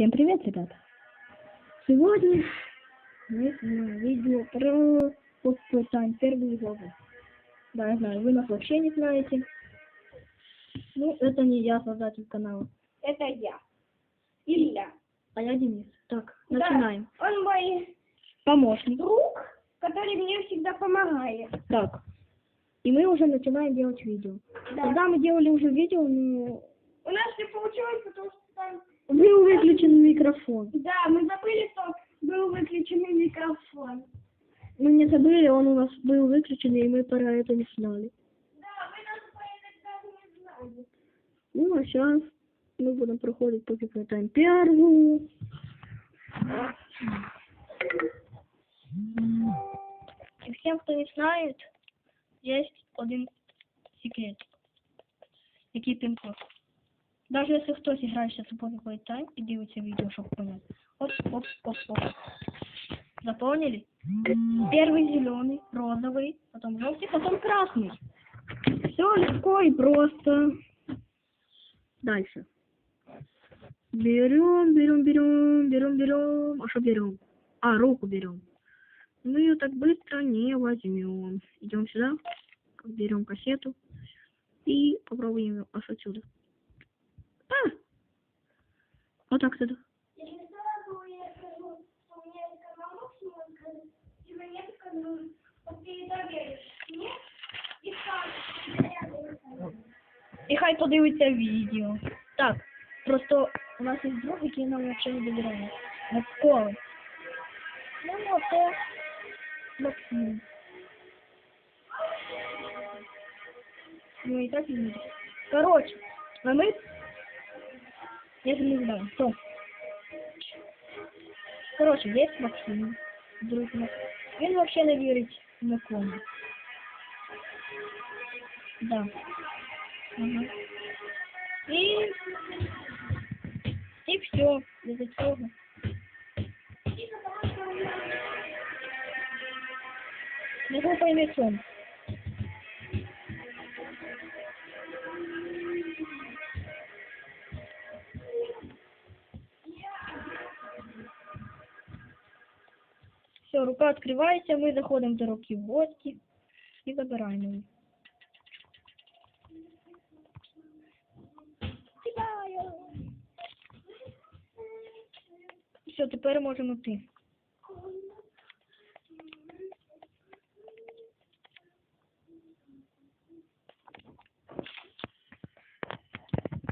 Всем привет, ребята! Сегодня мы снимаем видео про Поппетайн первую главу. Да, я знаю, вы нас вообще не знаете. Ну, это не я, создатель канала, Это я. Илья. а я Денис. Так, Да, начинаем. Он мой Помощник. друг, который мне всегда помогает. Так. И мы уже начинаем делать видео. Да. Когда мы делали уже видео, ну, У нас не получилось, потому что. был выключен микрофон. Да, мы забыли, что был выключен микрофон. Мы не забыли, он у нас был выключен, и мы про это не знали. Да, мы даже про это даже не знали. Ну, а сейчас мы будем проходить поки катаем первую. И всем, кто не знает, есть один секрет. Який пин-код. Даже если хтось грає сейчас у Pocket Time і дивиться відео, щоб понять. Оп, оп, оп, оп. Запомнили? Первый зеленый, розовый, потом желтый, потом красный. Все легко и просто. Дальше. Берем, берем, берем, берем, берем. А что берем? А, руку берем. Мы ее так быстро не возьмем. Идем сюда, берем кассету и попробуем ее аж отсюда. Скажешь, я доверю. І хай подивиться відео. Так, просто у нас є друг, який нам взагалі не довіряє. Микола. Ну, а це Максим. Ну і так і буде. Короче, а ми... Я же не знаю, кто. Короче, есть Максим, друг наш. Він вообще не вірить нікому. Да. Ага. І... І все, без цього. Не глупий м'ячом. Все, рука відкривається, ми заходимо до руки в гості і забираємо її. Все, тепер можемо йти.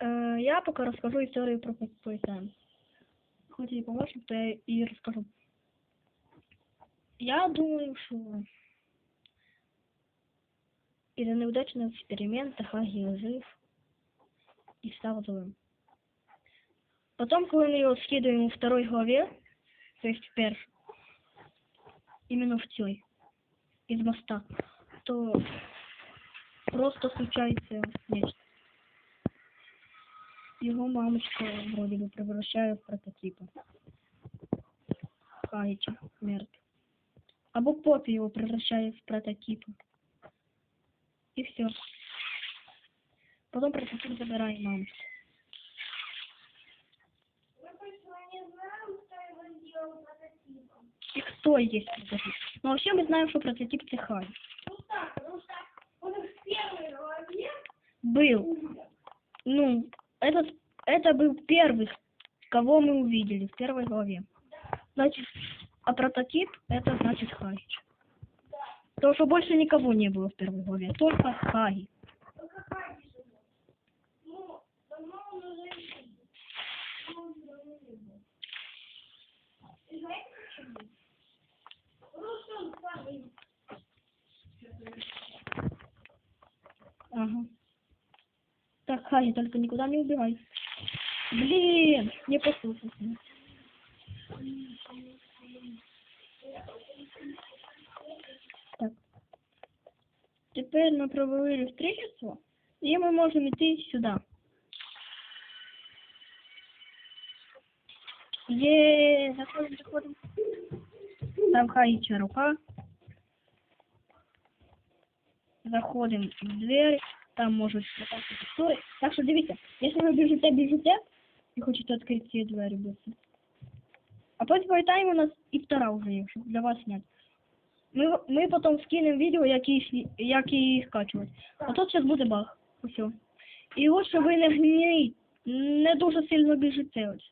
Э, я пока расскажу историю про Пойтайм. Хоть и помощник, то я и расскажу. Я думаю, что из-за неудачного эксперимента Хаги жив и стал злым. Потом, когда мы его скидываем во второй главе, то есть в перш, именно в цей, из моста, то просто случается нечто. Его мамочка вроде бы превращает в прототипа. Хаича, мертв. Або Поппи его превращает в прототипа. И все. Потом прототип сделал прототипом. И кто есть прототип? Но вообще мы знаем, что прототип это Хай. Ну так, потому что он главе Был. Ну, этот, это был первый, кого мы увидели в первой главе. Значит, а прототип это значит Хагич. Потому что больше никого не было в первой главе, только Хаги. Ага. Так, Хаги, только никуда не убирай. Блин, не послушался. Теперь мы провели строительство, и мы можем идти сюда. Е, заходим, заходим. Там Хаича рука. Заходим в дверь. там можуть пропасти текстури. Так що дивіться, якщо ви біжите, біжите, И хочется открыть все двери быстро. А после Файтайм у нас и вторая уже є, щоб для вас снять. Ми, ми потім скинемо відео, як її, як її скачувати. А тут зараз буде баг. Все. І щоб ви не гніть, не дуже сильно біжите ось.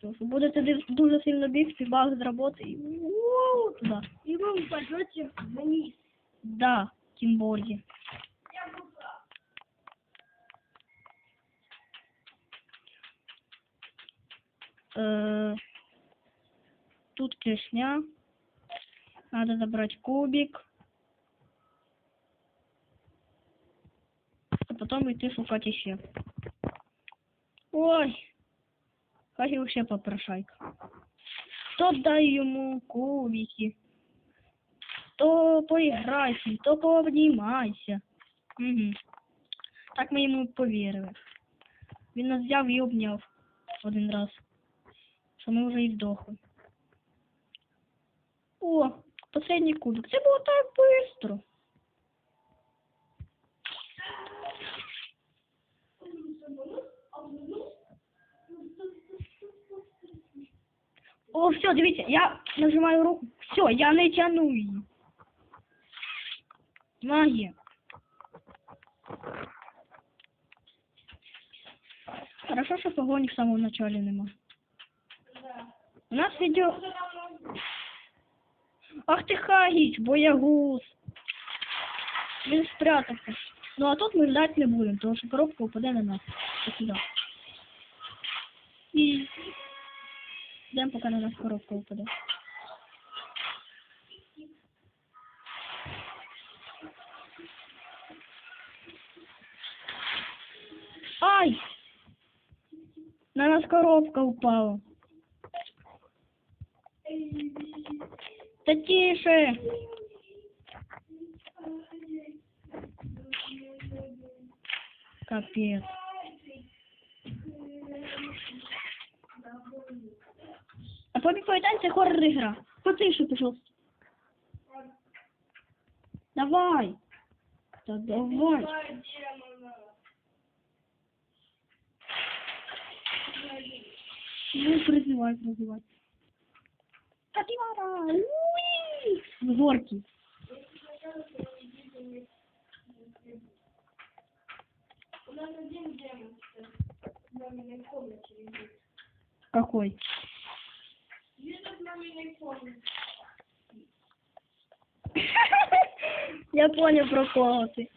Тому що будете дуже сильно бігти, баг зработає і ууу, туди. И вы упадете вниз. Да, тим. Э, Тут клешня. Надо забрать кубик. А потом идти шукать еще. Ой. Хай вообще попрошайка. То дай ему кубики. То поиграйся, то пообнімайся. Угу. Так ми йому повірили. Він нас взяв і обняв один раз. Що ми вже і здохли. О, последній кубик. Це було так швидко. О, все, дивіться, я нажимаю руку. Все, я не тяну її. Хорошо, що погоні в самому началі нема. У нас відео... Ах ти хагіч, боягуз. Він спрятався. Ну а тут ми ждать не будемо, тому що коробка упаде на нас. Сюди. І йдемо, поки на нас коробка упаде. Ай! На нас коробка упала. Та тише. Капец. А побіг повідань це хоррор ігра. Потише, пожалуйста. Давай. Та давай. Ну, призывай, призывай. Капивара! Уи! В горке. У нас один демон кстати, в маминой комнате лежит. Какой? Где-то в маминой комнате. Я понял про кого ты.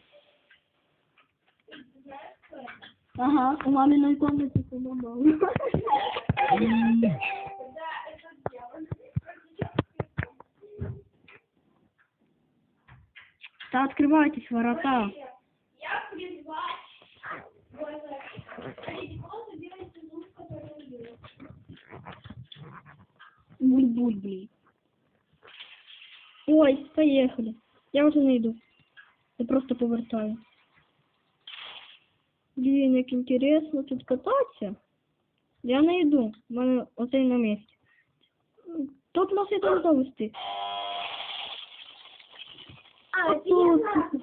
Ты знаешь, кто это? Ага, у маминой комнате самого. Да открывайтесь ворота. Я призвать. Боже, смотрите, просто делайте звук, который он делает. Буль-буль, блин. Ой, поехали. Я уже не йду. Я просто повертаю. Блін, як інтересно тут кататися. Я не йду. У мене оцей на місці. Тут нас і там довести. Тут, тут,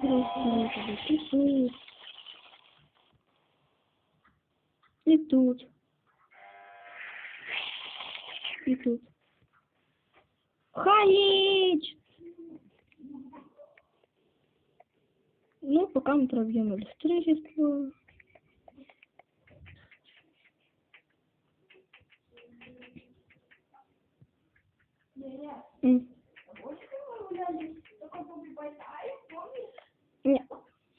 тут, тут. І тут. І тут. Хаїч! Ну, пока мы пробьем электричество. Не-не,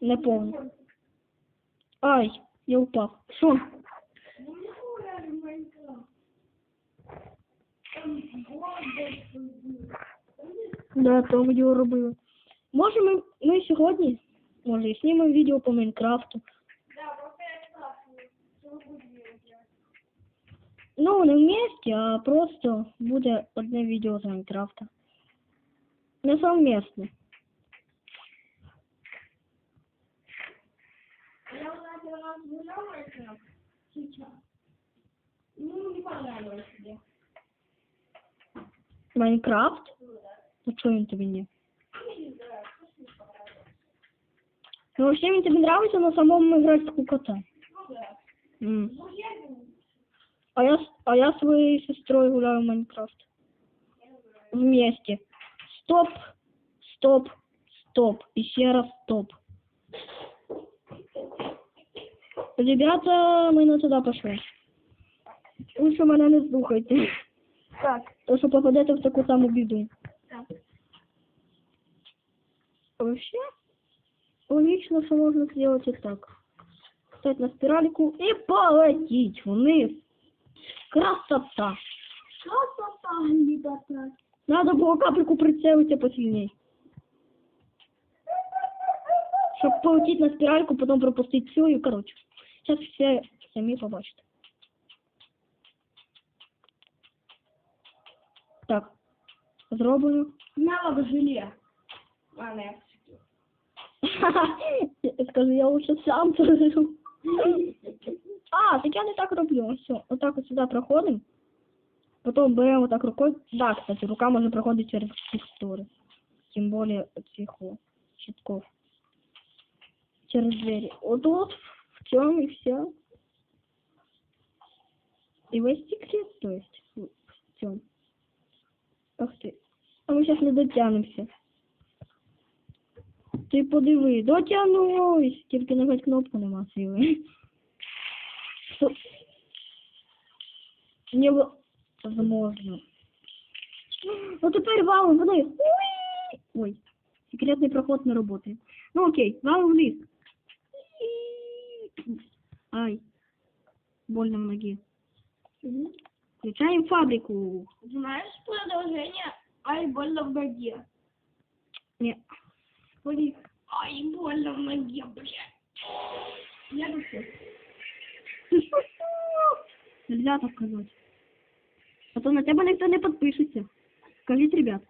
не помню. Ай, я упав. Що? Ну, мы гуляли в Майнкрафт. Там голод был. Помнишь? Да, то відео робили. Може ми, ми сьогодні, може, і знімемо відео по Майнкрафту. Да, просто я спрашиваю, что вы будете делать. Ну, не вместе, а просто буде одне відео з Майнкрафта. Не совместно. Узнать, у нас гулял Майнкрафт сейчас. Ну, не понравилось тебе. Майнкрафт? Ну, да. Ну чого він тобі ні? Ну, не знаю, просто не понравилось. Ну, вообще він тобі нравиться на самому грати в кота. Ну, да. М. Ну, я не А я, с- а я своей сестрой гуляю в Майнкрафт. Вместе. Стоп, стоп, стоп. Еще раз стоп. Ребята, мы не туда пошли. Лучше мене не слухайте. Так, То, що попадете в таку саму біду. так. Вообще, логично, что можно сделать и так. Встать на спиральку и полететь вниз. Красота. Красота, ребята. Надо было капельку прицелиться посильней. Щоб полететь на спиральку, потом пропустить все и короче. Сейчас все самі побачите. Так, зроблено. Навык желе. А, не. Я Скажу, я лучше сам проживу. А, так я не так роблю. Все, отак от сюди проходимо. Потім беремо так рукою. Да, кстати, рука може проходити через текстури. Тим більше цих щитков. Через двері. Отут, в цьому і все. Весь секрет, то есть, в в. Ах ти. А ми зараз не дотягнемося. Ти подиви, дотягнусь, тільки нажать кнопку нема сили. Невозможно. Ну тепер валом вниз. Ой, секретний проход не работает. Ну окей, валом вниз. Ай, больно в ноге. Включаем фабрику. Знаешь продолжение? Ай, больно в ноге. Не. Блин. Ай, больно в ноге, блядь. Я душу. Нельзя так казати. А то на тебе ніхто не підпишеться. Скажіть, ребят.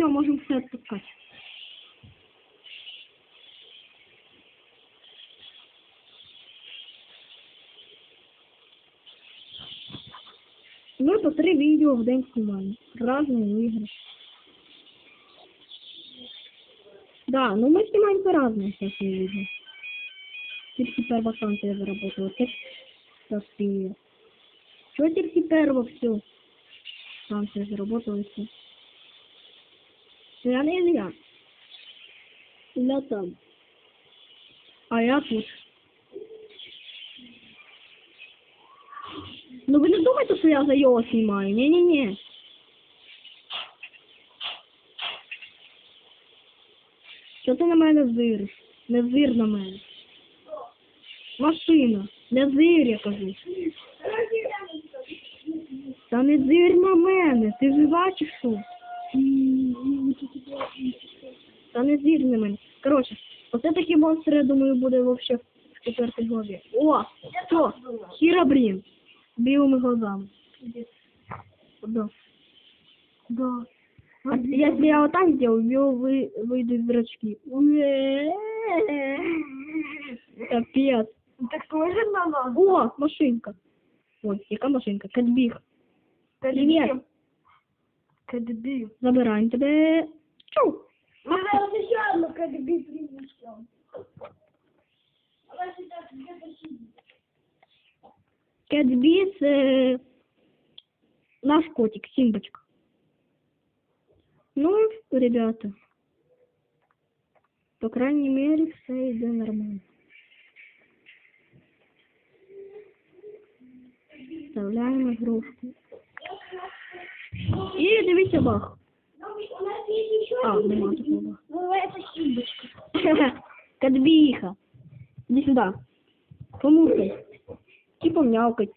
все, можем все отпускать. Мы по три видео в день снимаем. Разные игры. Да, ну мы снимаем по-разному всякие видео. Тільки перва станція заработала. Це Софія. Чого тільки перва все? Станція заработала і все. Я не Ілля. Ілля там. А я тут. Ну ви не думайте, що я за його знімаю. Ні-ні-ні. Що ти на мене зириш? Не зир на мене. Машина. Не зир, я кажу. Та не зир на мене. Ти жива чи що? Та не зір на мене. Коротше, оце такі монстри, я думаю, буде вообще в четвертій главі. О, що? Хіробрін. З білими глазами. Да. Да. А если я вот так сделаю, у него вы, выйдут зрачки. Капец. Так тоже на нас. О, машинка. Ой, яка машинка? Кадбіг. Привет. Кадби. Забираємо тебе. Чу. Мы зараз еще одну кадби принесем. Она сейчас где-то сидит. Кадбі це наш котик, Симбочка. Ну, ребята. По крайней мере, все йде нормально. Вставляємо игрушку. І дивіться бах. Ну, у нас есть еще А, один Ну, кадби. такого. Называется Симбочка. Кадбіха. Іди сюди. Помуркай. І пом'явкай.